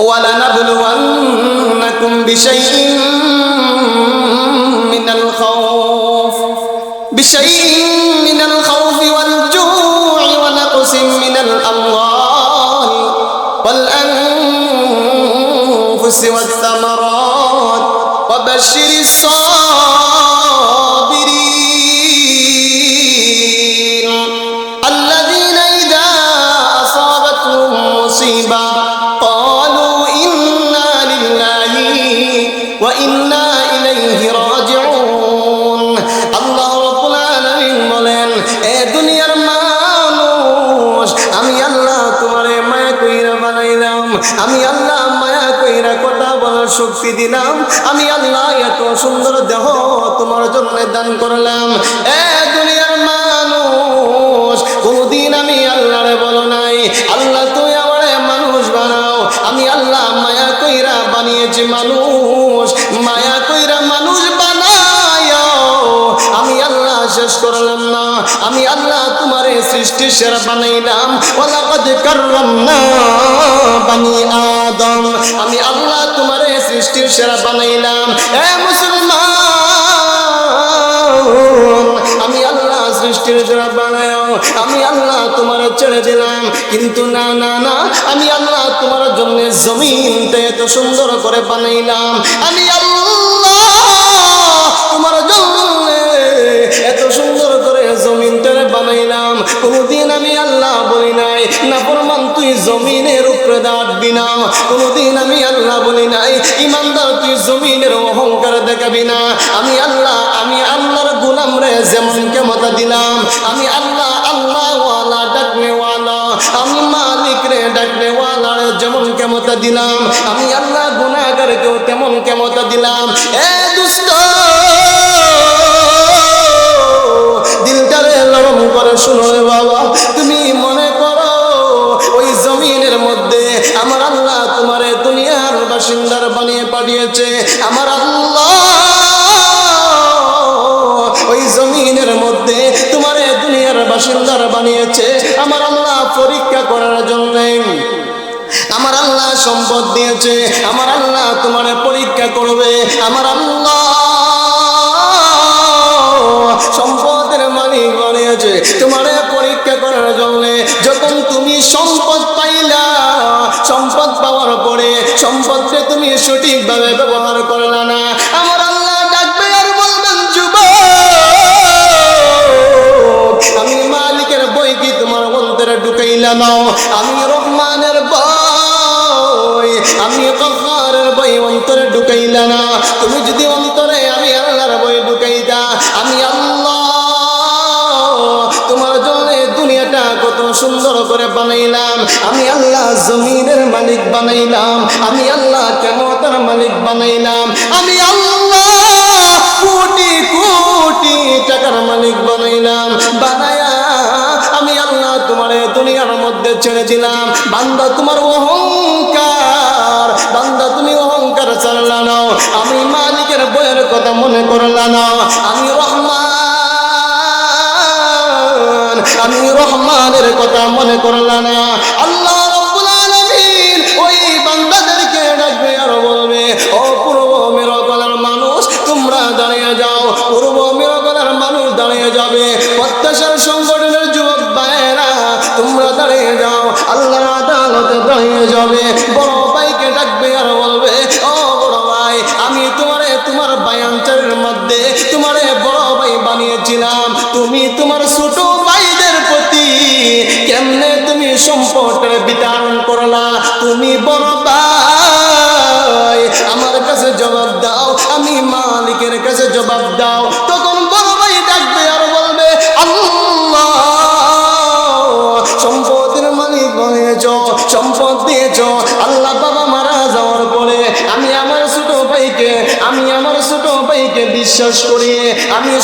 ولنبلونكم بشيء من الخوف. بشيء من الخوف والجوع ونقص من الأموال والأنفس والثمرات. وبشر الصابرين আমি আল্লাহ মায়া কইরা কথা বলার শক্তি দিলাম। আমি আল্লাহ এত সুন্দর দেহ তোমার জন্য দান করলাম। এ দুনিয়ার মানুষ, কোনদিন আমি আল্লাহরে বলো নাই। আল্লাহ তুই আমারে মানুষ বানাও। আমি আল্লাহ মায়া কইরা বানিয়েছি মানুষ। মায়া কইরা মানুষ বানায় আমি আল্লাহ শেষ করলাম। আমি আল্লাহ তোমারে সৃষ্টি সেরা বানাইলাম। ওয়ালাকাদ কাররামনা বানি আদম। আমি আল্লাহ তোমারে সৃষ্টির সেরা বানাইলাম। এ মুসলমান, আমি আল্লাহ সৃষ্টির সেরা বানায় আমি আল্লাহ তোমার ছেড়ে দিলাম। কিন্তু না না না, আমি আল্লাহ তোমার জন্য জমিনটা এত সুন্দর করে বানাইলাম। আমি আল্লাহ কোনদিন আমি আল্লাহ বলি নাই, না প্রমাণ তুই জমিনের উপরে কোনদিন আমি আল্লাহ বলি নাই, ইমানদার তুই জমিনের অহংকার দেখাবি না। আমি আল্লাহ, আমি আল্লাহর গোলাম রে যেমন কেমতা দিলাম। আমি আল্লাহ আল্লাহ ওয়ালা আমি মালিক রে যেমন দিলাম। আমি আল্লাহ তেমন কেমতা দিলাম। এ দুষ্ট করে শুনো রে বাবা তুমি অন্তরে ঢুকাইলা নাও। আমি রহমানের বই, আমি কফারের বই অন্তরে ঢুকাইলা না। তুমি যদি অন্তরে আমি আল্লাহর বই ঢুকাইতা, আমি আল্লাহ সুন্দর করে বানাইলাম। আমি আল্লাহ জমিনের মালিক বানাইলাম। আমি আল্লাহ কেমতার মালিক বানাইলাম। আমি আল্লাহ কোটি কোটি টাকার মালিক বানাইলাম। দুনিয়ার মধ্যে ছেড়ে দিলাম। বান্দা, তোমার অহংকার। বান্দা, তুমি অহংকার চাললা নাও আমি মালিকের বইয়ের কথা মনে করলা নাও আমি রহমান। আমি রহমানের কথা মনে করলা না।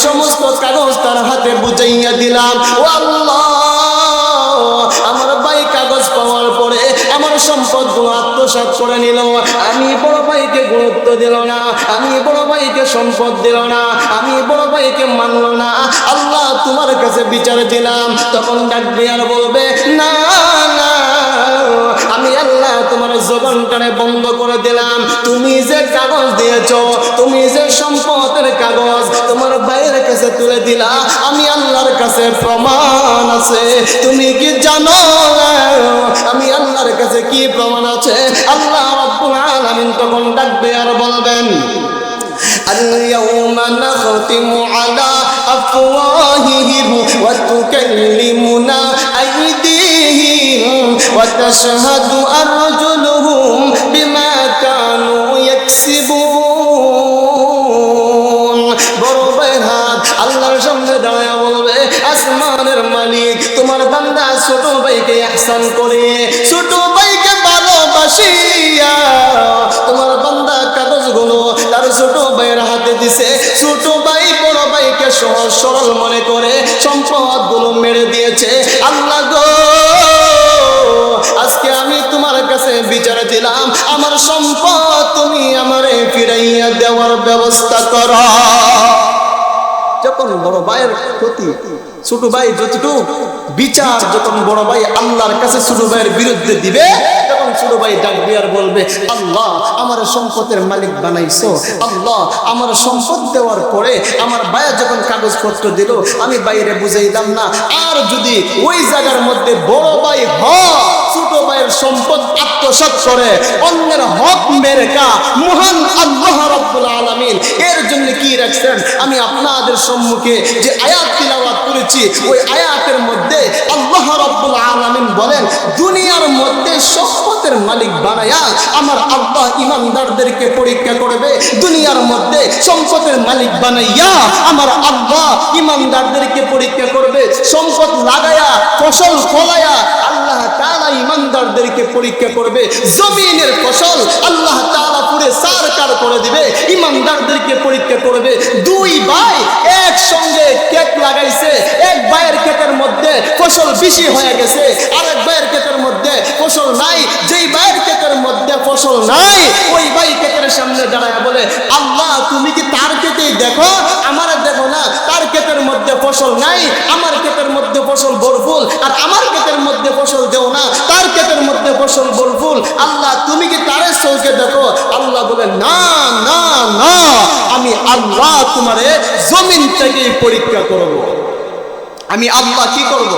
সমস্ত কাগজ তার হাতে বুঝাইয়া দিলাম। ও আল্লাহ, আমার ভাই কাগজ পাওয়ার পরে আমার সম্পদগুলো আত্মসাৎ করে নিল। আমি বড় ভাইকে গুরুত্ব দিল না, আমি বড় ভাইকে সম্পদ দিল না, আমি বড় ভাইকে মানলো না। আল্লাহ তোমার কাছে বিচার দিলাম, তখন ডাকবে আর বলবে, না তোমার জবানটারে বন্ধ করে দিলাম তুমি যে কাগজ দিয়েছ তুমি যে সম্পদের কাগজ তোমার বাইরের কাছে তুলে দিলা আমি আল্লাহর কাছে প্রমাণ আছে তুমি কি জানো আমি আল্লাহর কাছে কি প্রমাণ আছে আল্লাহ রাব্বুল আলামিন তখন ডাকবে আর বলবেন اليوم نختم على أفواههم وتكلمنا أيديهم وتشهد أرجلهم بما كانوا يكسبون বড় ভাইয়ের হাত আল্লাহর সামনে দাঁড়ায় বলবে আসমানের মালিক তোমার বান্দা ছোট ভাইকে আহসান করে ছোট ভাইকে ভালোবাসিয়া তোমার বান্দা কাগজগুলো তার ছোট ভাইয়ের হাতে দিছে ছোট ছোট ভাই যতটুকু বিচার যখন বড় ভাই আল্লাহর কাছে ছোট ভাইয়ের বিরুদ্ধে দিবে আমি বাইরে বুঝাইলাম না। আর যদি ওই জায়গার মধ্যে বড় ভাই ছোট ভাইয়ের সম্পদ আত্মসাৎ করে, অন্যের হক মেরে কা মহান আল্লাহ রব্বুল আলামিন এর জন্য কি রাখছেন? আমি আপনাদের সম্মুখে যে আয়াত তিলাওয়াত করেছি, ওই আয়াতের মধ্যে আল্লাহ রব্বুল আলামিন বলেন, দুনিয়ার মধ্যে সম্পদের মালিক বানায়া আমার আল্লাহ ইমানদারদেরকে পরীক্ষা করবে। দুনিয়ার মধ্যে সম্পদের মালিক বানাইয়া আমার আল্লাহ ইমানদারদেরকে পরীক্ষা করবে। সম্পদ লাগায়া, ফসল ফলায়া আল্লাহ তাআলা ইমানদারদেরকে পরীক্ষা করবে। জমিনের ফসল আল্লাহ তাআলা পুরে সারকার করে দিবে। ইমানদারদেরকে পরীক্ষা করবে। দুই ভাই একসঙ্গে কেক লাগাইছে। এক ভাইয়ের ক্ষেতের মধ্যে ফসল বেশি হয়ে গেছে। আরেক ভাইয়ের ক্ষেতের মধ্যে ফসল নাই। যেই ভাইয়ের ক্ষেতের মধ্যে ফসল নাই, ওই ভাই ক্ষেতের সামনে দাঁড়ায় বলে, আল্লাহ, তুমি কি তার ক্ষেতেই দেখো? আমার দেখো না। তার কেকের মধ্যে ফসল নাই, আমার কেকের মধ্যে ফসল ভরপুর আর আমার কেকের মধ্যে ফসল দেও না। তার কেকের মধ্যে ফসল ভরপুর আল্লাহ তারের দেখো, আল্লাহ বলে, না না না, আমি আল্লাহ তোমারে জমিন থেকেই পরীক্ষা করব। আমি আল্লাহ কি করব?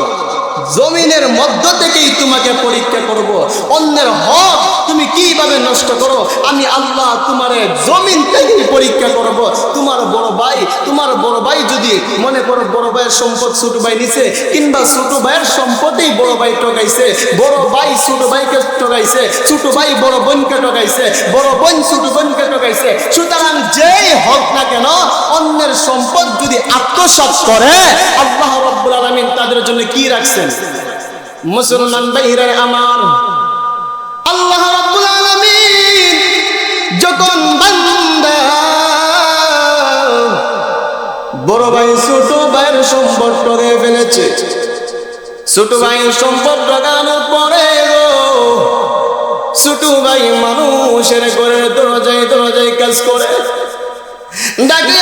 জমিনের মধ্য থেকেই তোমাকে পরীক্ষা করব। অন্যের হক তুমি কীভাবে নষ্ট করো? আমি আল্লাহ তোমারে জমিন থেকেই পরীক্ষা করব। তোমার বড় ভাই, তোমার বড় ভাই যদি মনে করো বড় ভাইয়ের সম্পদ ছোট ভাই নিছে, কিংবা ছোট ভাইয়ের সম্পদেই বড় ভাই ঠকাইছে বড় ভাই ছোট ভাইকে ঠকাইছে ছোট ভাই বড় বোনকে ঠকাইছে বড় বোন ছোট বোনকে ঠকাইছে সুতরাং যেই হোক না কেন, অন্যের সম্পদ যদি আত্মসাৎ করে, আল্লাহ রব্বুল আলামিন তাদের জন্য কি রাখছেন? মুসলমান ভাইরা আমার আল্লাহ রব্বুল আলামিন যখন বান্দা, বড় ভাই ছোট ভাইয়ের সম্পদ টগে ফেলেছে। ছোট ভাইয়ের সম্পদ টগানোর পরে গো, ছোট ভাই মানুষের ঘরের দরজায় দরজায় কাজ করে। ডাকি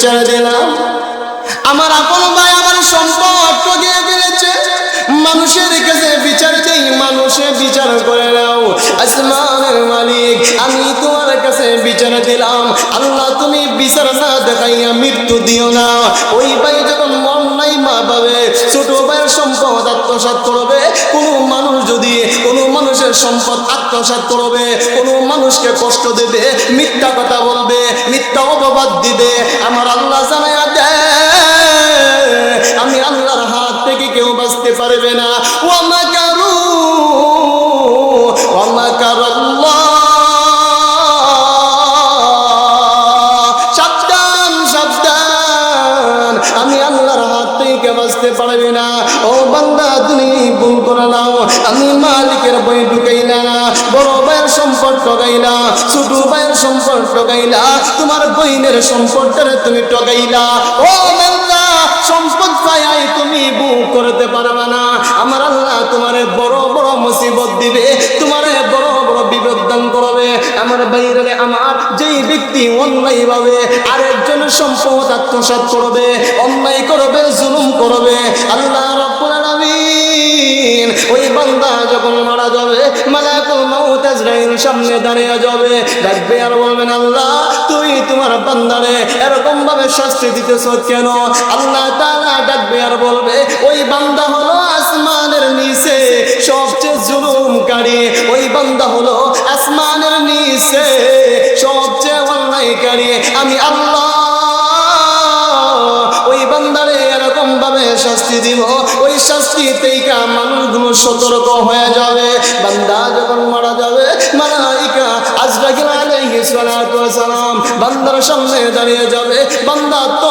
কাছে দিলাম। আমার আপন ভাই আমার সম্পদ ঠকিয়ে ফেলেছে মানুষের কাছে বিচার দেই মানুষে বিচার করে নাও। আসমানের মালিক, আমি তোমার কাছে বিচার দিলাম। আল্লাহ, তুমি বিচার না দেখাইয়া মৃত্যু দিও না। ওই ভাই যখন মন নাই মা পাবে ছোট ভাইয়ের সম্পদ আত্মসাৎ করবে। কোনো মানুষ যদি মানুষের সম্পদ আত্মসাত করবে, কোনো মানুষকে কষ্ট দেবে, মিথ্যা কথা বলবে, মিথ্যা অপবাদ দিবে। আমার আল্লাহ জানায় দেয়, আমি আল্লাহর হাত থেকে কেউ বাঁচতে পারবে না। ও ওয়ামাকারাল্লাহ আমি মালিকের বই ঢুকাইলা, বড় ভাইয়ের সম্পদ ঠকাইলা ছোট ভাইয়ের সম্পদ ঠকাইলা তোমার বইনের সম্পদটারে তুমি ঠকাইলা ও বান্দা সম্পদ পাইয়া তুমি বুক করতে পারবে না। আমার আল্লাহ তোমারে বড় বড় মুসিবত দিবে, তোমারে বড় বড় বিপদ দান করবে। আমার বাইরে আমার যেই ব্যক্তি অন্যায় ভাবে আরেকজনের সম্পদ আত্মসাৎ করবে, অন্যায় করবে, জুলুম করবে আজরাইল সামনে দাঁড়িয়ে যাবে। ডাকবে আর বলবেন, আল্লাহ, তুই তোমার বান্দারে এরকম ভাবে শাস্তি দিতেছ কেন? আল্লাহ তাআলা ডাকবে আর বলবে, ওই বান্দা হলো আসমানের নিচে সবচেয়ে জুলুমকারী। ওই বান্দা হলো আসমানের নিচে সবচেয়ে অন্যায়কারী। আমি আল্লাহ, ওই বান্দারে এরকম ভাবে শাস্তি দিব। ওই শাস্তি তেইকা মানুষগুলো সতর্ক হয়ে যাবে, বান্দা যখন মারা যাবে, মালাইকা আজরাইল আলাইহিস সালাম বান্দার সামনে দাঁড়িয়ে যাবে, বান্দা তর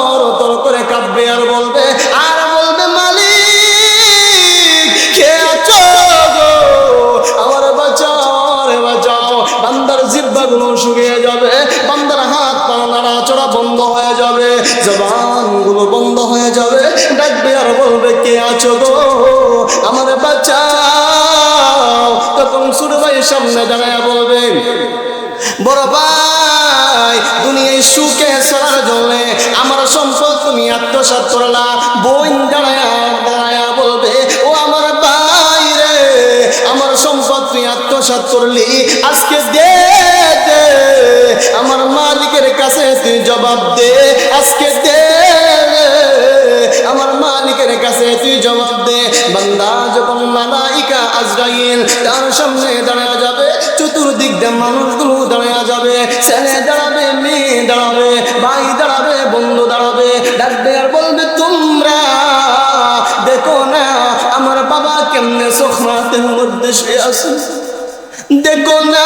সামনে দাঁড়ায় বলবে বড় ভাই, দুনিয়ায় সুখে চলার জন্য আমার সম্পদ তুমি আত্মসাৎ করলা বোন দাঁড়ায় দাঁড়ায় বলবে, ও আমার ভাই রে, আমার সম্পদ তুই আত্মসাৎ করলি। আজকে দে আমার মালিকের কাছে তুই জবাব দে। আজকে দে আমার মালিকের কাছে তুই জবাব দে। বান্দা যখন মালাইকা আজরাইল, তার সামনে দাঁড়া যাবে। চতুর্দিক দিয়ে মানুষগুলো দাঁড়া যাবে। ছেলে দাঁড়াবে, মেয়ে দাঁড়াবে, ভাই দাঁড়াবে, বন্ধু দাঁড়াবে। ডাকবে আর বলবে, তোমরা দেখো না, আমার বাবা কেমনে সোখমাতের মধ্যে শুয়ে আছে? দেখো না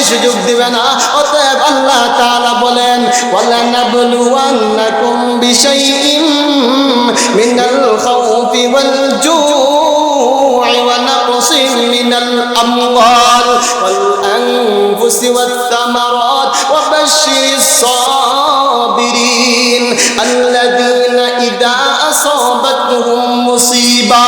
আল্লাহ সেই সুযোগ দিবে না অতএব আল্লাহ তাআলা বলেন ওয়ালা নাবলুওয়ান্নাকুম বিশাইইম মিনাল খাউফি ওয়াল জু'i ওয়া নাকসিম মিনাল আমওয়াল ওয়াল আনফুসি ওয়াত থামারাত ওয়া বাশশিরিস সাবিরিন আল্লাযীনা ইযা আসাবাতহুম মুসিবা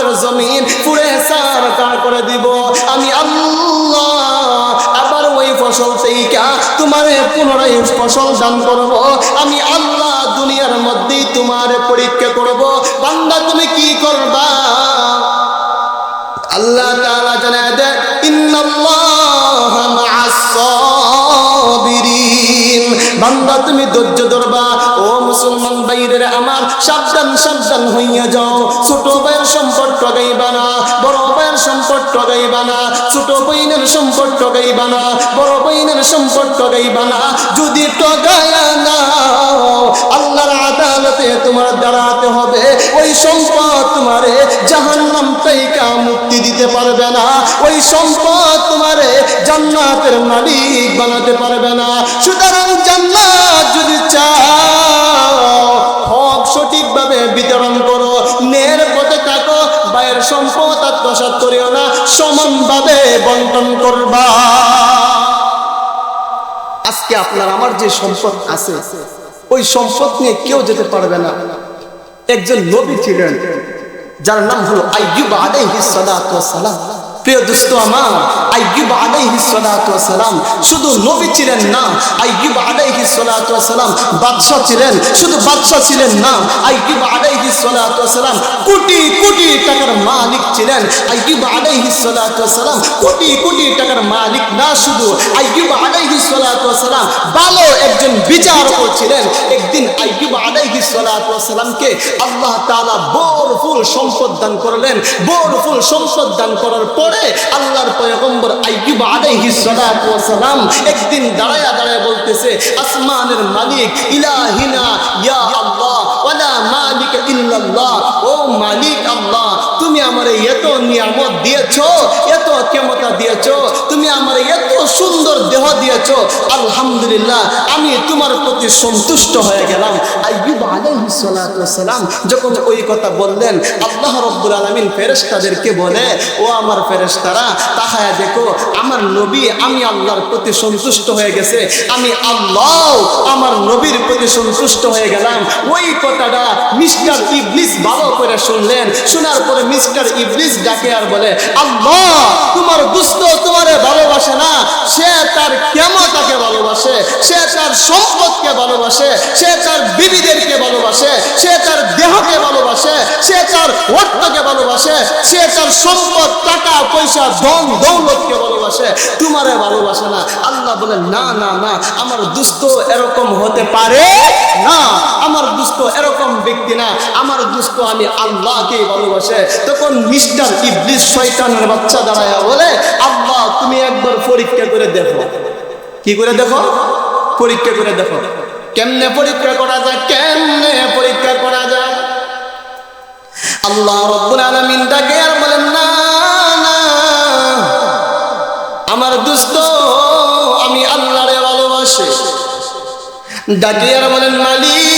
ফসলের জমিন পুরে সার কার করে দিব। আমি আল্লাহ আবার ওই ফসল সেইকা তোমারে পুনরায় ফসল দান করব। আমি আল্লাহ দুনিয়ার মধ্যেই তোমার পরীক্ষা করব। বান্দা, তুমি কি করবা? আল্লাহ তাআলা জানায় দেয় ইন্নাল্লাহ মা'আস সাবিরিন। বান্দা, তুমি ধৈর্য ধরবা। মুসলমান ভাইরে আমার সাবধান সাবধান হইয়া যাও। ছোট ভাইয়ের সম্পদ টগাইবা না, বড় ভাইয়ের সম্পদ টগাইবা না, ছোট বইনের সম্পদ টগাইবা না, বড় বইনের সম্পদ টগাইবা না। যদি টগায়া না আল্লাহর আদালতে তোমার দাঁড়াতে হবে। ওই সম্পদ তোমারে জাহান্নাম থেকে মুক্তি দিতে পারবে না। ওই সম্পদ তোমারে জান্নাতের মালিক বানাতে পারবে না। সুতরাং জান্নাত সম্পদ আত্মসাত করিও না, সমানভাবে বন্টন করবা। আজকে আপনার আমার যে সম্পদ আছে, ওই সম্পদ নিয়ে কেউ যেতে পারবে না। একজন নবী ছিলেন, যার নাম হলো সালাতু ওয়াস সালাম প্রিয় দোস্ত আমার সালাতু সালাম শুধু নবী ছিলেন না, আইয়ুব আলাইহিস সালাতু সালাম বাদশা ছিলেন, শুধু বাদশা ছিলেন না সালাতু সালাম কোটি কোটি টাকার মালিক ছিলেন সালাতু সালাম কোটি কোটি টাকার মালিক না শুধু সালাতু সালাম ভালো একজন বিচারক ছিলেন। একদিন আইয়ুব আলাইহিস সালাতু সালামকে আল্লাহ তাআলা বরফুল সম্পদ দান করলেন। বরফুল সম্পদ দান করার পরে আল্লাহর পয়গম্বর আইব আলাইহি সালাম একদিন দাঁড়ায়া দাঁড়ায় বলতেছে, আসমানের মালিক ইলাহিনা, ইয়া আল্লাহ, ওয়ালা মালিক ইল্লাল্লাহ, ও মালিক আল্লাহ তুমি আমারে এত নিয়ামত দিয়েছ, এত ক্ষমতা দিয়েছ, তুমি আমারে এত সুন্দর দেহ দিয়েছ, আলহামদুলিল্লাহ, আমি তোমার প্রতি সন্তুষ্ট হয়ে গেলাম। সালাম যখন ওই কথা বললেন, আল্লাহ রব্বুল আলামিন ফেরেশতাদেরকে বলে, ও আমার ফেরেশতারা, তাকায়া দেখো, আমার নবী, আমি আল্লাহর প্রতি সন্তুষ্ট হয়ে গেছে, আমি আল্লাহ আমার নবীর প্রতি সন্তুষ্ট হয়ে গেলাম। ওই কথাটা মিস্টার ইবলিস ভালো করে শুনলেন, শোনার পরে মিস্টার ইবলিস ডাকে আর বলে, আল্লাহ, তোমার দুস্থ তোমারে ভালোবাসে না। সে তার কেমতাকে ভালোবাসে? সে তার সম্পদকে ভালোবাসে? সে তার বিবিদেরকে ভালোবাসে? সে তার দেহকে ভালোবাসে? সে তার অর্থকে ভালোবাসে? সে তার সম্পদ, টাকা, পয়সা, ধন, দৌলতকে ভালোবাসে? তোমারে ভালোবাসে না। আল্লাহ বলে, না না না, আমার দুস্থ এরকম হতে পারে না। আমার দুস্থ এরকম ব্যক্তি না। আমার দুস্থ আমি আল্লাহকে ভালোবাসে। তখন মিস্টার ইবলিস শয়তানের বাচ্চা দাঁড়ায় বলে, আল্লাহ, তুমি একবার পরীক্ষা করে দেখো। কি করে দেখো? পরীক্ষা করে দেখো। কেমনে পরীক্ষা করা যায়? কেমনে পরীক্ষা করা যায়? আল্লাহ রব্বুল আলামিন ডাকে আর বলেন, না না, আমার দুস্থ আমি আল্লাহরে ভালোবাসি। ডাকে আর বলেন, মালিক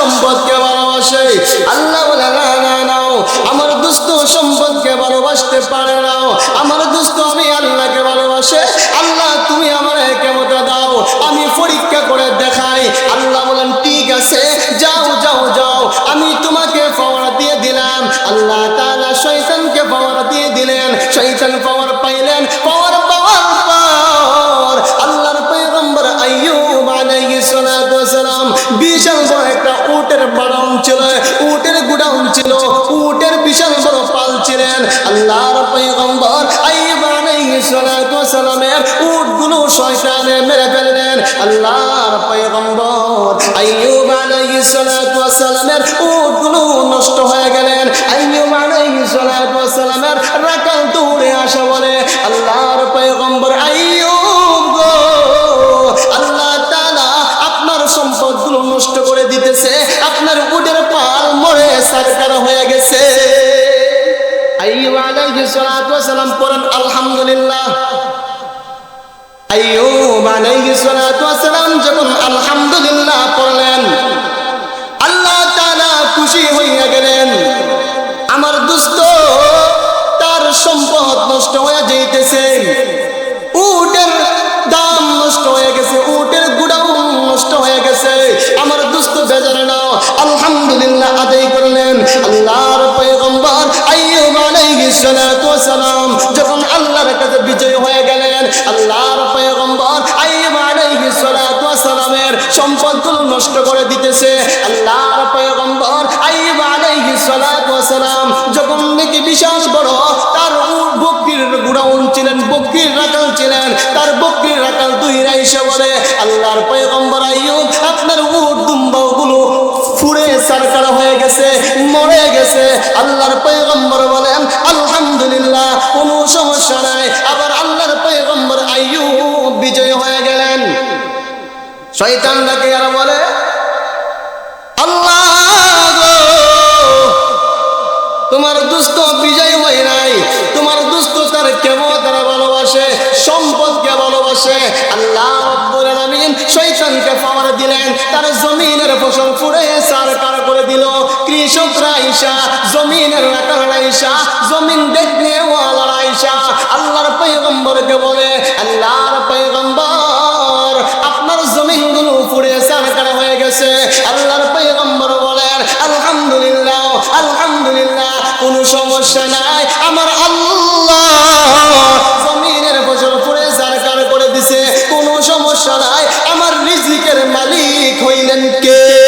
সম্পদকে ভালোবাসে। আল্লাহ বলে, না না, নাও। আমার দুস্থ সম্পদকে ভালোবাসতে পারে না আমার দুস্থ আমি আল্লাহকে ভালোবাসে। আল্লাহ, তুমি আমার কেমতা দাও। আমি পরীক্ষা করে দেখাই। আল্লাহ বলেন, ঠিক আছে, যাও যাও যাও। আমি তোমাকে পাওয়ার দিয়ে দিলাম। আল্লাহ তাআলা শয়তানকে পাওয়ার দিয়ে দিলেন। শয়তান পাওয়ার সরকার হয়ে গেছে। আল্লাহ তাআলা খুশি হইয়া গেলেন। আমার দুস্থ তার সম্পদ নষ্ট হয়ে যাইতেছে। আলহামদুলিল্লাহ আদায় করলেন। আল্লাহর পয়গম্বর আইয়ুব আলাইহিস সালাতু ওয়াসালাম যখন আল্লাহর কাছে বিজয় হয়ে গেলেন, আল্লাহর পয়গম্বর আইয়ুব আলাইহিস সালাতু ওয়াসালামের সম্পদগুলো নষ্ট করে দিতেছে। আল্লাহর পয়গম্বর আইয়ুব আলাইহিস সালাতু ওয়াসালাম যখন নাকি বিশাল বড়, তার উট বকরির গুড়াউন ছিলেন, বকরির রাখাল ছিলেন, তার বকরির রাখাল দুই রাইসা বলে, আল্লাহর পয়গম্বর আইয়ুব, আপনার উট দুম্বাগুলো সারকার হয়ে গেছে, মরে গেছে। আল্লাহর পয়গম্বর বলেন, আলহামদুলিল্লাহ, কোনো সমস্যা নাই। আবার আল্লাহর পয়গম্বর আইয়ুব বিজয় হয়ে গেলেন। শয়তান ডাকে আর বলে আপনার জমিনগুলো ওয়ালার আইসা আল্লাহর পুড়ে সারকারা হয়ে গেছে। আল্লাহর পয়গম্বর বলেন, আলহামদুলিল্লাহ আলহামদুলিল্লাহ, কোন সমস্যা নাই। আমার আল্লাহ জমিনের বছর পুড়ে সারকার করে দিছে, কোন সমস্যা নাই। আমার রিজিকের মালিক হইলেন কে?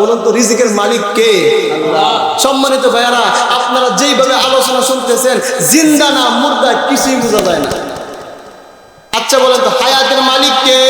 বলুন তো, রিজিকের মালিক কে? সম্মানিত ভাইয়ারা, আপনারা যেইভাবে আলোচনা শুনতেছেন, জিন্দা না মুর্দা, কিছুই বোঝা যায় না। আচ্ছা বলেন তো, হায়াতের মালিক কে?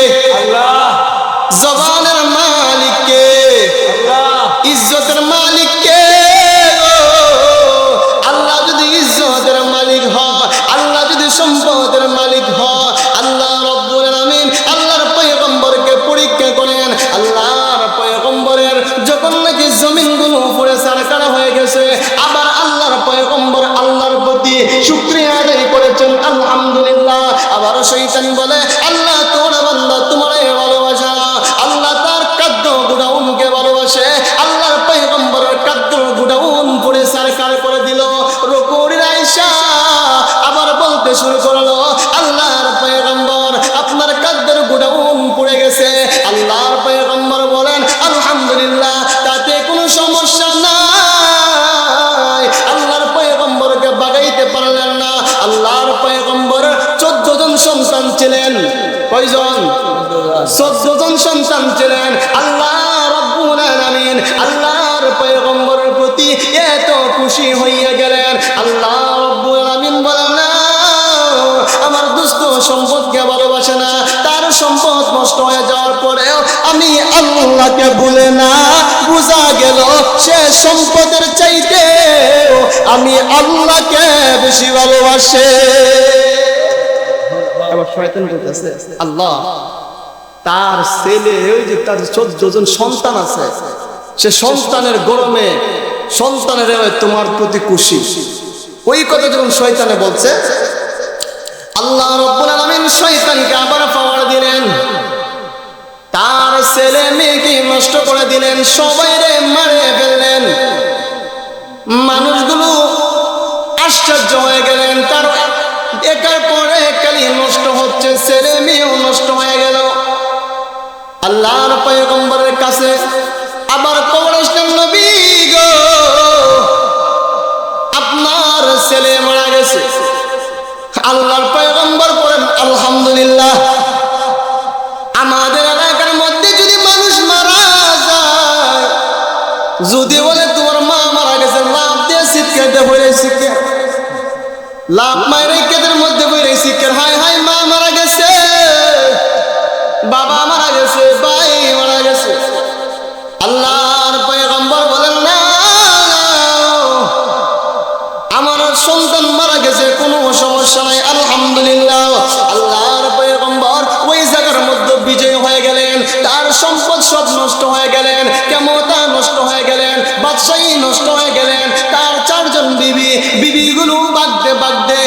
আল্লাহকে ভুলে না, বুঝা গেল সে সম্পদের চাইতে আমি আল্লাহকে বেশি ভালোবাসে। আল্লাহ, তার ছেলে, ওই যে তার চোদ্দ জন সন্তান আছে, সে সন্তানের গরমে, সন্তানের তোমার প্রতি খুশি। ওই কথা যখন শয়তানে বলছে, আল্লাহ রব্বুল আলামিন শয়তানকে আবার পাওয়ার দিলেন। তার ছেলে মেয়েকে নষ্ট করে দিলেন, সবাই রে মারে ফেললেন। মানুষগুলো আশ্চর্য হয়ে গেলেন, তার একার পরে একালি নষ্ট হচ্ছে, ছেলে মেয়েও নষ্ট হয়ে গেল। আল্লাহর পয়গম্বরের কাছে আবার কবর আসলেন, নবী গো, আপনার ছেলে মারা গেছে। আল্লাহর পয়গম্বর বলেন, আলহামদুলিল্লাহ। যদি বলে তোমার মা মারা গেছে লাভ দিয়ে শিক্ষাতে বলে শিক্ষা লাভ মায়ের কেদের মধ্যে বলে শিক্ষার হাই হাই মা মারা গেছে। বাবা মারা গেছে, ভাই মারা গেছে। আল্লাহর পয়গম্বর বলেন, না আমার সন্তান মারা গেছে, কোনো সমস্যা নাই, আলহামদুলিল্লাহ। আল্লাহর পয়গম্বর ওই জায়গার মধ্যে বিজয় হয়ে গেলেন, তার সম্পদ সব নষ্ট হয়ে গেলেন। হয়ে বাদশাহী নষ্ট হয়ে গেলেন। তার চারজন বিবি বিবিগুলো বাগতে বাগতে